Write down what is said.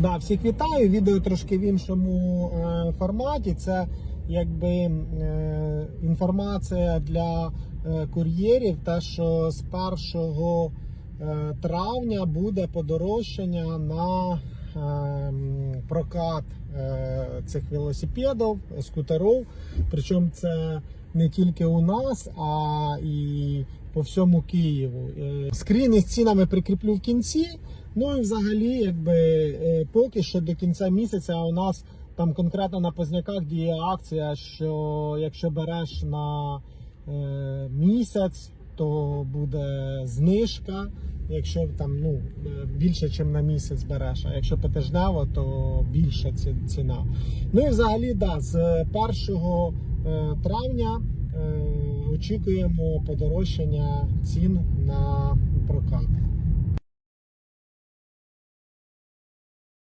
Да, всіх вітаю. Відео трошки в іншому е, форматі. Це якби е, інформація для е, кур'єрів, те, що з 1 е, травня буде подорожчання на е, прокат е, цих велосипедів, скутерів. Причому це не тільки у нас, а і по всьому Києву. Е, Скріни з цінами прикріплю в кінці. Ну і взагалі, якби е, поки що до кінця місяця у нас там конкретно на Позняках діє акція, що якщо береш на е, місяць, то буде знижка. Якщо там ну е, більше, ніж на місяць береш, а якщо потижнево, то більша ці- ціна. Ну і взагалі, да, з 1 е, травня очікуємо подорожчання цін на прокат.